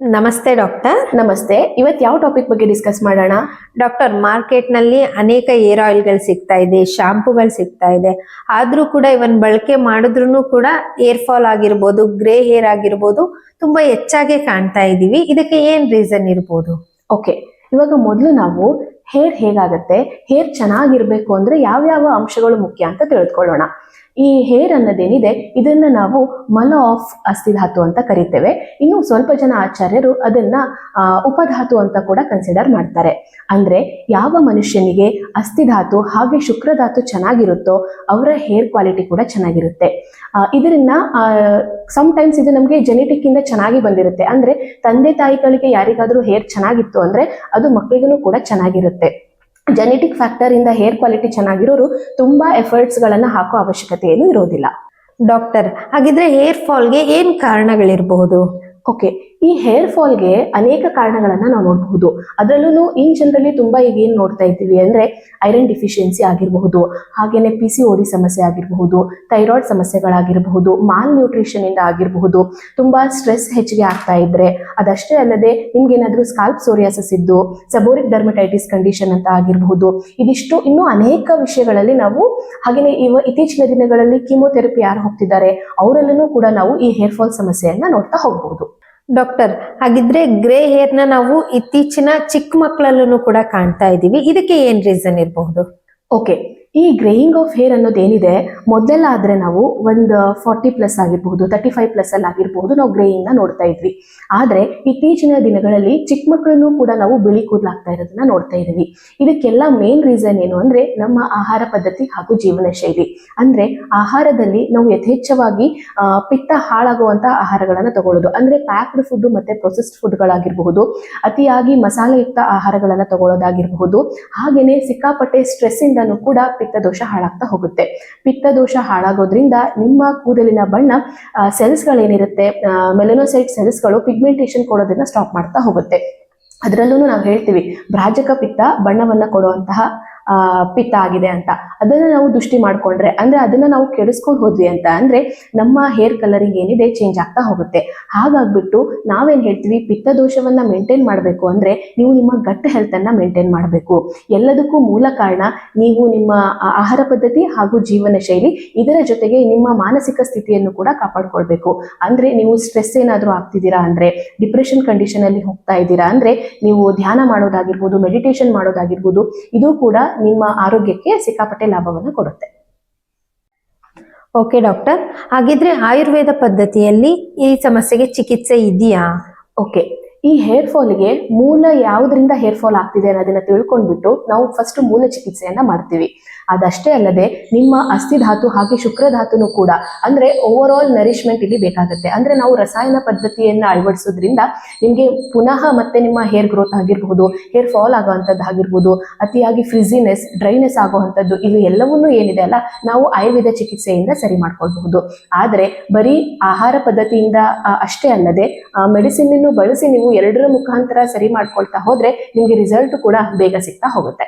ನಮಸ್ತೆ ಡಾಕ್ಟರ್. ನಮಸ್ತೆ. ಇವತ್ತು ಯಾವ ಟಾಪಿಕ್ ಬಗ್ಗೆ ಡಿಸ್ಕಸ್ ಮಾಡೋಣ? ಡಾಕ್ಟರ್, ಮಾರ್ಕೆಟ್ನಲ್ಲಿ ಅನೇಕ ಏರ್ ಆಯಿಲ್ಗಳು ಸಿಗ್ತಾ ಇದೆ, ಶಾಂಪೂಗಳು ಸಿಗ್ತಾ ಇದೆ. ಆದ್ರೂ ಕೂಡ ಇವನ್ ಬಳಕೆ ಮಾಡಿದ್ರು ಕೂಡ ಏರ್ ಫಾಲ್ ಆಗಿರ್ಬೋದು, ಗ್ರೇ ಹೇರ್ ಆಗಿರ್ಬೋದು ತುಂಬಾ ಹೆಚ್ಚಾಗೆ ಕಾಣ್ತಾ ಇದೀವಿ. ಇದಕ್ಕೆ ಏನ್ ರೀಸನ್ ಇರ್ಬೋದು? ಓಕೆ. ಇವಾಗ ಮೊದಲು ನಾವು ಹೇರ್ ಹೇಗಾಗತ್ತೆ? ಹೇರ್ ಚೆನ್ನಾಗಿರ್ಬೇಕು ಅಂದ್ರೆ ಯಾವ್ಯಾವ ಅಂಶಗಳು ಮುಖ್ಯ ಅಂತ ತಿಳಿದುಕೊಳ್ಳೋಣ ಈ ಹೇರ್ ಅನ್ನೋದೇನಿದೆ? ಇದನ್ನ ನಾವು ಮಲ ಆಫ್ ಅಸ್ಥಿಧಾತು ಅಂತ ಕರಿತೇವೆ. ಇನ್ನು ಸ್ವಲ್ಪ ಜನ ಆಚಾರ್ಯರು ಅದನ್ನ ಉಪಧಾತು ಅಂತ ಕೂಡ ಕನ್ಸಿಡರ್ ಮಾಡ್ತಾರೆ. ಅಂದ್ರೆ ಯಾವ ಮನುಷ್ಯನಿಗೆ ಅಸ್ಥಿಧಾತು ಹಾಗೆ ಶುಕ್ರಧಾತು ಚೆನ್ನಾಗಿರುತ್ತೋ, ಅವರ ಹೇರ್ ಕ್ವಾಲಿಟಿ ಕೂಡ ಚೆನ್ನಾಗಿರುತ್ತೆ. ಇದರಿಂದ ಟೈಮ್ಸ್ ಇದು ನಮಗೆ ಜೆನೆಟಿಕ್ ಇಂದ ಚೆನ್ನಾಗಿ ಬಂದಿರುತ್ತೆ. ಅಂದ್ರೆ ತಂದೆ ತಾಯಿಗಳಿಗೆ ಯಾರಿಗಾದ್ರೂ ಹೇರ್ ಚೆನ್ನಾಗಿತ್ತು ಅಂದ್ರೆ ಅದು ಮಕ್ಕಳಿಗೂ ಕೂಡ ಚೆನ್ನಾಗಿರುತ್ತೆ. ಜೆನೆಟಿಕ್ ಫ್ಯಾಕ್ಟರ್ ಇಂದ ಹೇರ್ ಕ್ವಾಲಿಟಿ ಚೆನ್ನಾಗಿರೋರು ತುಂಬಾ ಎಫರ್ಟ್ಸ್ ಗಳನ್ನ ಹಾಕೋ ಅವಶ್ಯಕತೆ ಏನು ಇರೋದಿಲ್ಲ. ಡಾಕ್ಟರ್ ಹಾಗಿದ್ರೆ ಹೇರ್ ಫಾಲ್ಗೆ ಏನ್ ಕಾರಣಗಳಿರಬಹುದು? ಓಕೆ ಈ ಹೇರ್ ಫಾಲ್ಗೆ ಅನೇಕ ಕಾರಣಗಳನ್ನ ನಾವು ನೋಡಬಹುದು. ಅದರಲ್ಲೂ ಇನ್ ಜನರಲ್ಲಿ ತುಂಬಾ ಈಗ ಏನ್ ನೋಡ್ತಾ ಇದ್ದೀವಿ ಅಂದ್ರೆ ಐರನ್ ಡಿಫಿಷಿಯನ್ಸಿ ಆಗಿರಬಹುದು, ಹಾಗೇನೆ ಪಿ ಸಿ ಓಡಿ ಸಮಸ್ಯೆ ಆಗಿರಬಹುದು ಥೈರಾಯ್ಡ್ ಸಮಸ್ಯೆಗಳಾಗಿರಬಹುದು ಮಾಲ್ ನ್ಯೂಟ್ರಿಷನ್ ಇಂದ ಆಗಿರಬಹುದು, ತುಂಬಾ ಸ್ಟ್ರೆಸ್ ಹೆಚ್ಚಿಗೆ ಆಗ್ತಾ ಇದ್ರೆ ಅದಷ್ಟೇ ಅಲ್ಲದೆ ನಿಮ್ಗೆ ಏನಾದ್ರೂ ಸ್ಕಾಲ್ಪ್ ಸೋರಿಯಾಸಸ್ ಇದ್ದು ಸಬೋರಿಕ್ ಡರ್ಮಟೈಟಿಸ್ ಕಂಡೀಷನ್ ಅಂತ ಆಗಿರಬಹುದು, ಇದಿಷ್ಟು ಇನ್ನೂ ಅನೇಕ ವಿಷಯಗಳಲ್ಲಿ ನಾವು ಹಾಗೇನೆ ಇವ ಇತ್ತೀಚಿನ ದಿನಗಳಲ್ಲಿ ಕೀಮೋಥೆರಪಿ ಯಾರು ಹೋಗ್ತಿದ್ದಾರೆ ಅವರಲ್ಲೂ ಕೂಡ ನಾವು ಈ ಹೇರ್ ಫಾಲ್ ಸಮಸ್ಯೆಯನ್ನ ನೋಡ್ತಾ ಹೋಗ್ಬಹುದು. ಡಾಕ್ಟರ್, ಹಾಗಿದ್ರೆ ಗ್ರೇ ಹೇರ್ನ ನಾವು ಇತ್ತೀಚಿನ ಚಿಕ್ಕ ಮಕ್ಕಳಲ್ಲೂ ಕೂಡ ಕಾಣ್ತಾ ಇದೀವಿ. ಇದಕ್ಕೆ ಏನ್ ರೀಸನ್ ಇರಬಹುದು? ಓಕೆ. ಈ ಗ್ರೇಯಿಂಗ್ ಆಫ್ ಹೇರ್ ಅನ್ನೋದು ಏನಿದೆ ಮೊದಲೆಲ್ಲ ಆದ್ರೆ ನಾವು ಒಂದು ಫಾರ್ಟಿ ಪ್ಲಸ್ ಆಗಿರಬಹುದು ತರ್ಟಿ ಫೈವ್ ಪ್ಲಸ್ ಅಲ್ಲಿ ಆಗಿರಬಹುದು, ನಾವು ಗ್ರೇಯಿಂಗ್ನ ನೋಡ್ತಾ ಇದ್ವಿ. ಆದ್ರೆ ಇತ್ತೀಚಿನ ದಿನಗಳಲ್ಲಿ ಚಿಕ್ಕ ಮಕ್ಕಳನ್ನು ಕೂಡ ನಾವು ಬಿಳಿ ಕೂದಲಾಗ್ತಾ ಇರೋದನ್ನ ನೋಡ್ತಾ ಇದೀವಿ ಇದಕ್ಕೆಲ್ಲ ಮೇನ್ ರೀಸನ್ ಏನು ಅಂದ್ರೆ ನಮ್ಮ ಆಹಾರ ಪದ್ಧತಿ ಹಾಗೂ ಜೀವನ ಶೈಲಿ ಅಂದ್ರೆ ಆಹಾರದಲ್ಲಿ ನಾವು ಯಥೇಚ್ಛವಾಗಿ ಪಿತ್ತ ಹಾಳಾಗುವಂತ ಆಹಾರಗಳನ್ನ ತಗೊಳ್ಳೋದು. ಅಂದ್ರೆ ಪ್ಯಾಕ್ಡ್ ಫುಡ್ ಮತ್ತೆ ಪ್ರೊಸೆಸ್ಡ್ ಫುಡ್ಗಳಾಗಿರಬಹುದು ಅತಿಯಾಗಿ ಮಸಾಲೆಯುಕ್ತ ಆಹಾರಗಳನ್ನ ತಗೊಳ್ಳೋದಾಗಿರಬಹುದು. ಹಾಗೇನೆ ಸಿಕ್ಕಾಪಟ್ಟೆ ಸ್ಟ್ರೆಸ್ ಇಂದನೂ ಕೂಡ ಪಿತ್ತದೋಷ ಹಾಳಾಗ್ತಾ ಹೋಗುತ್ತೆ. ಪಿತ್ತ ದೋಷ ಹಾಳಾಗೋದ್ರಿಂದ ನಿಮ್ಮ ಕೂದಲಿನ ಬಣ್ಣ ಸೆಲ್ಸ್ ಸೆಲ್ಸ್ಗಳೇನಿರುತ್ತೆ ಮೆಲನೋಸೈಟ್ ಸೆಲ್ಸ್ಗಳು ಪಿಗ್ಮೆಂಟೇಷನ್ ಕೊಡೋದನ್ನ ಸ್ಟಾಪ್ ಮಾಡ್ತಾ ಹೋಗುತ್ತೆ. ಅದರಲ್ಲೂ ನಾವು ಹೇಳ್ತೀವಿ ಭ್ರಾಜಕ ಪಿತ್ತ ಬಣ್ಣವನ್ನ ಕೊಡುವಂತಹ ಪಿತ್ತ ಆಗಿದೆ ಅಂತ. ಅದನ್ನ ನಾವು ದೃಷ್ಟಿ ಮಾಡ್ಕೊಂಡ್ರೆ, ಅಂದ್ರೆ ಅದನ್ನ ನಾವು ಕೆಡಿಸ್ಕೊಂಡು ಹೋದ್ವಿ ಅಂತ ಅಂದ್ರೆ ನಮ್ಮ ಹೇರ್ ಕಲರಿಂಗ್ ಏನಿದೆ ಚೇಂಜ್ ಆಗ್ತಾ ಹೋಗುತ್ತೆ. ಹಾಗಾಗ್ಬಿಟ್ಟು ನಾವೇನ್ ಹೇಳ್ತೀವಿ? ಪಿತ್ತ ದೋಷವನ್ನ ಮೇಂಟೈನ್ ಮಾಡಬೇಕು ಅಂದ್ರೆ ನೀವು ನಿಮ್ಮ ಗಟ್ಟ ಹೆಲ್ತ್ ಅನ್ನ ಮೇಂಟೈನ್ ಮಾಡಬೇಕು. ಎಲ್ಲದಕ್ಕೂ ಮೂಲ ಕಾರಣ ನೀವು ನಿಮ್ಮ ಆಹಾರ ಪದ್ಧತಿ ಹಾಗೂ ಜೀವನ ಶೈಲಿ ಇದರ ಜೊತೆಗೆ ನಿಮ್ಮ ಮಾನಸಿಕ ಸ್ಥಿತಿಯನ್ನು ಕೂಡ ಕಾಪಾಡ್ಕೊಳ್ಬೇಕು. ಅಂದ್ರೆ ನೀವು ಸ್ಟ್ರೆಸ್ ಏನಾದರೂ ಆಗ್ತಿದ್ದೀರಾ ಅಂದ್ರೆ ಡಿಪ್ರೆಷನ್ ಕಂಡೀಷನ್ ಅಲ್ಲಿ ಹೋಗ್ತಾ ಇದ್ದೀರಾ ಅಂದ್ರೆ, ನೀವು ಧ್ಯಾನ ಮಾಡೋದಾಗಿರ್ಬೋದು ಮೆಡಿಟೇಷನ್ ಮಾಡೋದಾಗಿರ್ಬೋದು, ಇದು ಕೂಡ ನಿಮ್ಮ ಆರೋಗ್ಯಕ್ಕೆ ಸಿಕ್ಕಾಪಟ್ಟೆ ಲಾಭವನ್ನು ಕೊಡುತ್ತೆ. ಓಕೆ ಡಾಕ್ಟರ್ ಹಾಗಿದ್ರೆ ಆಯುರ್ವೇದ ಪದ್ಧತಿಯಲ್ಲಿ ಈ ಸಮಸ್ಯೆಗೆ ಚಿಕಿತ್ಸೆ ಇದೆಯಾ? ಓಕೆ ಈ ಹೇರ್ ಫಾಲ್ಗೆ ಮೂಲ ಯಾವುದರಿಂದ ಹೇರ್ ಫಾಲ್ ಆಗ್ತಿದೆ ಅನ್ನೋದನ್ನ ತಿಳ್ಕೊಂಡ್ಬಿಟ್ಟು ನಾವು ಫಸ್ಟ್ ಮೂಲ ಚಿಕಿತ್ಸೆಯನ್ನ ಮಾಡ್ತೀವಿ. ಅದಷ್ಟೇ ಅಲ್ಲದೆ ನಿಮ್ಮ ಅಸ್ಥಿಧಾತು ಹಾಗೆ ಶುಕ್ರಧಾತುನು ಕೂಡ ಅಂದ್ರೆ ಓವರ್ ಆಲ್ ನರಿಶ್ಮೆಂಟ್ ಇಲ್ಲಿ ಬೇಕಾಗುತ್ತೆ. ಅಂದ್ರೆ ನಾವು ರಸಾಯನ ಪದ್ಧತಿಯನ್ನ ಅಳವಡಿಸೋದ್ರಿಂದ ನಿಮಗೆ ಪುನಃ ಮತ್ತೆ ನಿಮ್ಮ ಹೇರ್ ಗ್ರೋತ್ ಆಗಿರಬಹುದು ಹೇರ್ ಫಾಲ್ ಆಗುವಂಥದ್ದು ಆಗಿರ್ಬಹುದು ಅತಿಯಾಗಿ ಫ್ರಿಜಿನೆಸ್ ಡ್ರೈನೆಸ್ ಆಗುವಂಥದ್ದು ಇವು ಎಲ್ಲವನ್ನೂ ಏನಿದೆ ಅಲ್ಲ, ನಾವು ಆಯುರ್ವೇದ ಚಿಕಿತ್ಸೆಯಿಂದ ಸರಿ ಮಾಡ್ಕೊಳ್ಬಹುದು. ಆದರೆ ಬರೀ ಆಹಾರ ಪದ್ಧತಿಯಿಂದ ಅಷ್ಟೇ ಅಲ್ಲದೆ ಮೆಡಿಸಿನ್ ಬಳಸಿ ನೀವು ಎರಡರ ಮುಖಾಂತರ ಸರಿ ಮಾಡ್ಕೊಳ್ತಾ ಹೋದ್ರೆ ನಿಮಗೆ ರಿಸಲ್ಟ್ ಕೂಡ ಬೇಗ ಸಿಗ್ತಾ ಹೋಗುತ್ತೆ.